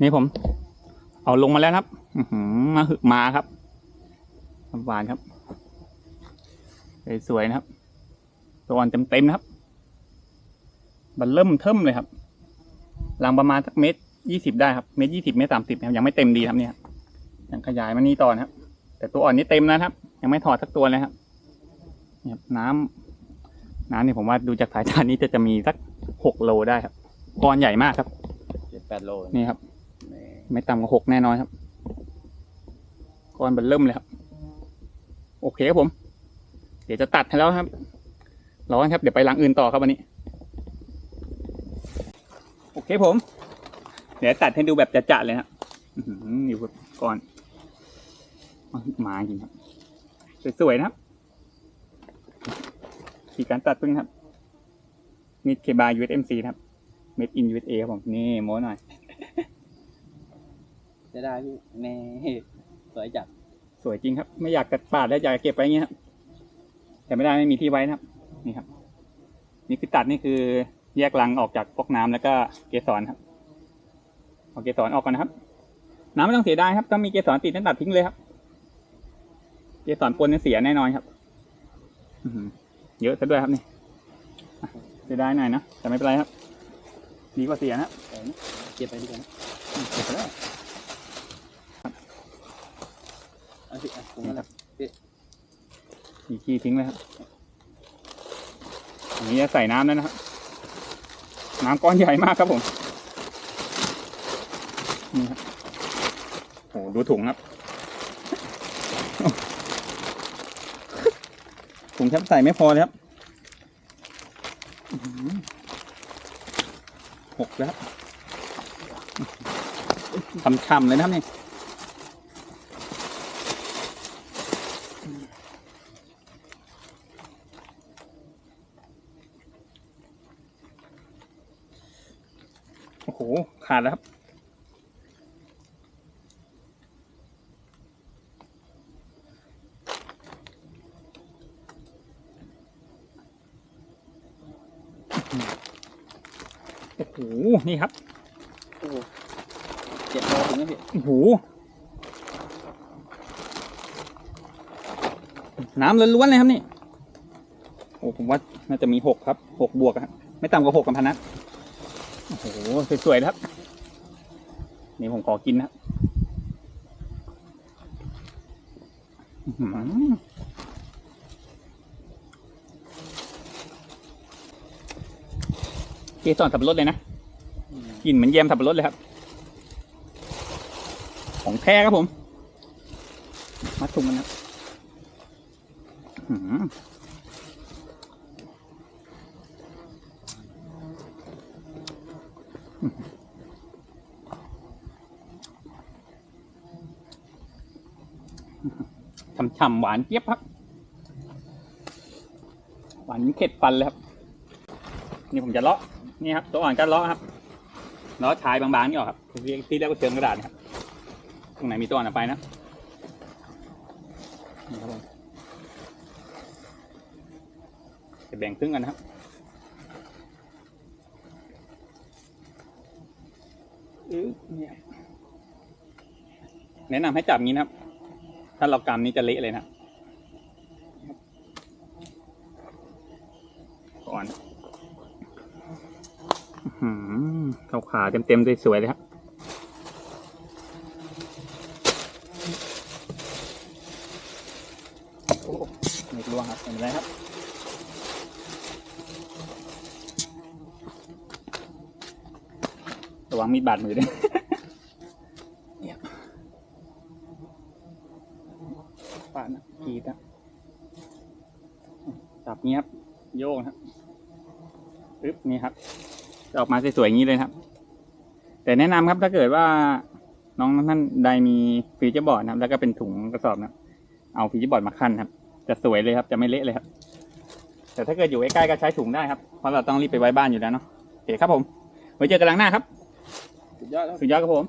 นี่ผม เอาลงมาแล้วนะครับอื้อหือมาหึกมาครับหวานครับสวยๆนะครับ ตัวอ่อนเต็มๆนะครับ บันเริ่มเทิมเลยครับรังประมาณสักเมตรยี่สิบได้ครับ เมตรยี่สิบเมตรสามสิบยังไม่เต็มดีครับเนี่ยยังขยายมานี่ต่อนะครับ แต่ตัวอ่อนนี่เต็มนะครับ ยังไม่ถอดสักตัวเลยครับเนี่ยครับน้ำน้ำนี่ผมว่าดูจากสายตานี้จะจะมีสักหกโลได้ครับก้อนใหญ่มากครับเจ็ดแปดโลนี่ครับนี่ ไม่ต่ำกว่าหกแน่นอนครับก้อนเบันเริ่มเลยครับ โอเคครับผม เดี๋ยวจะตัดให้แล้วครับรอครับ เดี๋ยวไปหลังอื่นต่อครับวันนี้ โอเคผม เดี๋ยวตัดให้ดูแบบจะๆเลยครับอยู่ก่อนมาจริงครับ สวยๆนะครับขีการตัดพึ่งครับมีดเคบา USMC ครับ Made in USA ครับผม นี่โม้หน่อย จะได้พี่แม่สวยจัดสวยจริงครับ ไม่อยากกัดปาดแล้วอยากเก็บไว้อย่างเงี้ยครับแต่ไม่ได้ไม่มีที่ไว้นะครับ นี่ครับ นี่คือตัดนี่คือแยกรังออกจากฟอกน้ำแล้วก็เกสรครับเอาเกสรออกก่อนนะครับ น้ำไม่ต้องเสียดายครับถ้ามีเกสรติดนั้นตัดทิ้งเลยครับ เกสรปนเนี่ยเสียแน่นอนครับอื้อหือเยอะซะด้วยครับนี่อะเสียดายหน่อยนะแต่ไม่เป็นไรครับ ดีกว่าเสียนะครับแต่นี่เก็บไปดีกว่านะอืมเก็บไปแล้ว เอาสิอะผมก็รับมีขี้ทิ้งเลยครับอันนี้จะใส่น้ำแล้วนะครับ น้ำก้อนใหญ่มากครับผมนี่ครับโอ้ดูถุงครับ ถุงแทบใส่ไม่พอเลยครับอื้อหือหกแล้วครับช่ำๆเลยนะครับนี่ โอ้โห ขาดแล้วครับ โอ้โห นี่ครับโอ้โหเจ็ดโลถึงไหมพี่ โอ้โห น้ำล้วนๆเลยครับนี่ โอ้ผมว่าน่าจะมีหกครับหกบวกอะครับ ไม่ต่ำกว่าหกกันพันนะ โอ้โหสวยๆนะครับ นี่ผมขอกินนะครับอื้อหือเกสรสับปะรดเลยนะกลิ่นเหมือนแยมสับปะรดเลยครับ ของแท้ครับผม มัดถุงมันนะครับอื้อหือ ฉ่ำๆหวานเจี๊ยบครับ หวานเข็ดฟันเลยครับ นี่ผมจะเลาะนี่ครับ ตัวอ่อนก็เลาะครับเลาะชายบางๆนี่ออกครับที่ที่เรียกว่าเชิงกระดาษครับ ตรงไหนมีตัวอ่อนเอาไปนะจะแบ่งครึ่งกันนะครับอื้อเนี่ย แนะนำให้จับงี้นะครับ ถ้าเรากำนี้จะเละเลยนะก่อนอื้อหือขาเต็มๆสวยๆเลยครับโอ้ไม่กลัวครับไม่เป็นไรครับ ระวังมีดบาดมือด้วยเนี่ยปาดนะกรีดนะจับเงี้ยครับโยกนะครับปึ๊บนี่ครับจะออกมาสวยๆอย่างนี้เลยนะครับ แต่แนะนำครับถ้าเกิดว่าน้องท่านใดมีฟีเจอร์บอร์ดนะครับ แล้วก็เป็นถุงกระสอบนะครับเอาฟีเจอร์บอร์ดมาขั้นครับ จะสวยเลยครับ จะไม่เละเลยครับ แต่ถ้าเกิดอยู่ใกล้ๆก็ใช้ถุงได้ครับ เพราะเราต้องรีบไปไว้บ้านอยู่แล้วเนาะโอเคครับผมไว้เจอกันหลังหน้าครับ สุดยอดครับ สุดยอดครับผม